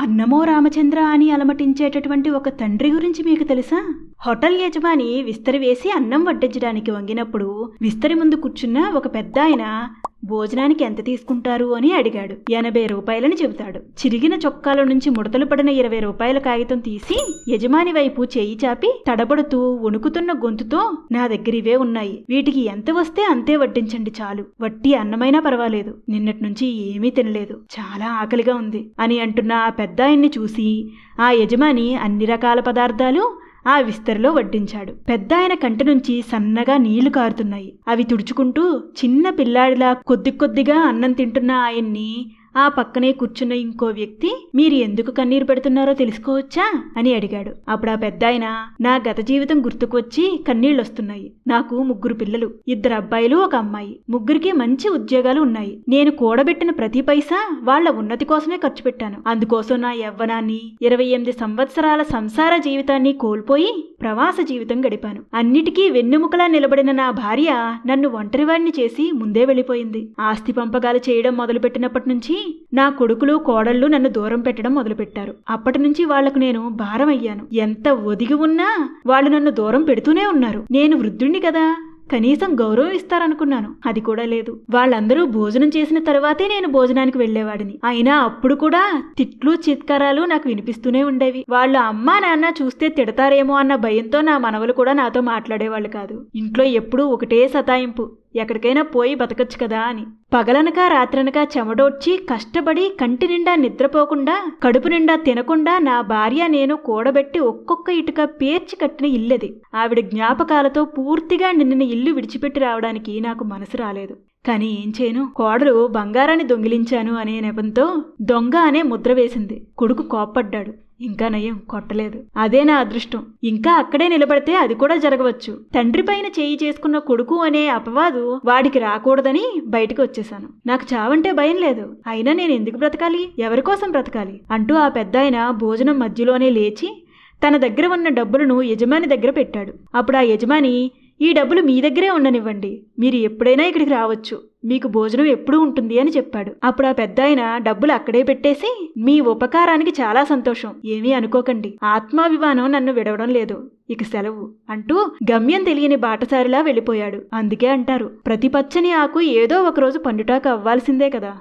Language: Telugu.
అన్నమో రామచంద్ర అని అలమటించేటటువంటి ఒక తండ్రి గురించి మీకు తెలుసా? హోటల్ యజమాని విస్తరి వేసి అన్నం వడ్డించడానికి వంగినప్పుడు విస్తరి ముందు కూర్చున్న ఒక పెద్ద ఆయన భోజనానికి ఎంత తీసుకుంటారు అని అడిగాడు. ఎనభై రూపాయలని చెబుతాడు. చిరిగిన చొక్కాల నుంచి ముడతలు పడిన ఇరవై రూపాయల కాగితం తీసి యజమాని వైపు చేయి చాపి తడబడుతూ వణుకుతున్న గొంతుతో నా దగ్గర ఇవే ఉన్నాయి. వీటికి ఎంత వస్తే అంతే వడ్డించండి చాలు. వట్టి అన్నమైనా పర్వాలేదు. నిన్నటి నుంచి ఏమీ తినలేదు. చాలా ఆకలిగా ఉంది. అని అంటున్న ఆ పెద్ద ఆయన్ని చూసి ఆ యజమాని అన్ని రకాల పదార్థాలు ఆ విస్తరిలో వడ్డించాడు. పెద్ద ఆయన కంటి నుంచి సన్నగా నీళ్ళు కారుతున్నాయి. అవి తుడుచుకుంటూ చిన్న పిల్లాడిలా కొద్ది కొద్దిగా అన్నం తింటున్న ఆయన్ని ఆ పక్కనే కూర్చున్న ఇంకో వ్యక్తి మీరు ఎందుకు కన్నీరు పెడుతున్నారో తెలుసుకోవచ్చా? అని అడిగాడు. అప్పుడు ఆ పెద్ద ఆయన నా గత జీవితం గుర్తుకొచ్చి కన్నీళ్ళొస్తున్నాయి నాకు ముగ్గురు పిల్లలు ఇద్దరు అబ్బాయిలు ఒక అమ్మాయి. ముగ్గురికి మంచి ఉద్యోగాలు ఉన్నాయి. నేను కూడబెట్టిన ప్రతి పైసా వాళ్ళ ఉన్నతి కోసమే ఖర్చు పెట్టాను. అందుకోసం నా యవ్వనాన్ని ఇరవై ఎనిమిది సంవత్సరాల సంసార జీవితాన్ని కోల్పోయి ప్రవాస జీవితం గడిపాను. అన్నిటికీ వెన్నెముకలా నిలబడిన నా భార్య నన్ను ఒంటరివాడిని చేసి ముందే వెళ్ళిపోయింది. ఆస్తి పంపకాలు చేయడం మొదలుపెట్టినప్పటి నుంచి నా కొడుకులు కోడళ్ళు నన్ను దూరం పెట్టడం మొదలుపెట్టారు. అప్పటి నుంచి వాళ్ళకు నేను భారం అయ్యాను ఎంత ఒదిగి ఉన్నా వాళ్ళు నన్ను దూరం పెడుతూనే ఉన్నారు. నేను వృద్ధుణ్ణి కదా. కనీసం గౌరవం ఇస్తారనుకున్నాను. అది కూడా లేదు. వాళ్ళందరూ భోజనం చేసిన తర్వాతే నేను భోజనానికి వెళ్ళేవాడిని అయినా అప్పుడు కూడా తిట్లు చిత్కారాలు నాకు వినిపిస్తూనే ఉండేవి. వాళ్ళ అమ్మా నాన్న చూస్తే తిడతారేమో అన్న భయంతో నా మనవలు కూడా నాతో మాట్లాడేవాళ్ళు కాదు. ఇంట్లో ఎప్పుడూ ఒకటే సతాయింపు. ఎక్కడికైనా పోయి బతకచ్చు కదా అని. పగలనక రాత్రనక చెమడోడ్చి కష్టపడి కంటి నిండా నిద్రపోకుండా కడుపు నిండా తినకుండా నా భార్య నేను కూడబెట్టి ఒక్కొక్క ఇటుక పేర్చి కట్టిన ఇల్లది. ఆవిడ జ్ఞాపకాలతో పూర్తిగా నిన్న ఇల్లు విడిచిపెట్టి రావడానికి నాకు మనసు రాలేదు. కానీ ఏం చేయను? కోడలు బంగారాన్ని దొంగిలించాను అనే నెపంతో దొంగ అనే ముద్ర వేసింది. కొడుకు కోప్పడ్డాడు. ఇంకా నయం కొట్టలేదు. అదే నా అదృష్టం. ఇంకా అక్కడే నిలబడితే అది కూడా జరగవచ్చు. తండ్రి పైన చేయి చేసుకున్న కొడుకు అనే అపవాదు వాడికి రాకూడదని బయటకు వచ్చేశాను. నాకు చావంటే భయం లేదు. అయినా నేను ఎందుకు బ్రతకాలి? ఎవరి కోసం బ్రతకాలి? అంటూ ఆ పెద్ద భోజనం మధ్యలోనే లేచి తన దగ్గర ఉన్న డబ్బులను యజమాని దగ్గర పెట్టాడు. అప్పుడు ఆ యజమాని ఈ డబ్బులు మీ దగ్గరే ఉండనివ్వండి. మీరు ఎప్పుడైనా ఇక్కడికి రావచ్చు. మీకు భోజనం ఎప్పుడూ ఉంటుంది అని చెప్పాడు. అప్పుడు ఆ పెద్ద ఆయన డబ్బులు అక్కడే పెట్టేసి మీ ఉపకారానికి చాలా సంతోషం. ఏమీ అనుకోకండి. ఆత్మాభిమానం నన్ను విడవడం లేదు. ఇక సెలవు అంటూ గమ్యం తెలియని బాటసారిలా వెళ్ళిపోయాడు. అందుకే అంటారు ప్రతి పచ్చని ఆకు ఏదో ఒకరోజు పండుటాకు అవ్వాల్సిందే కదా.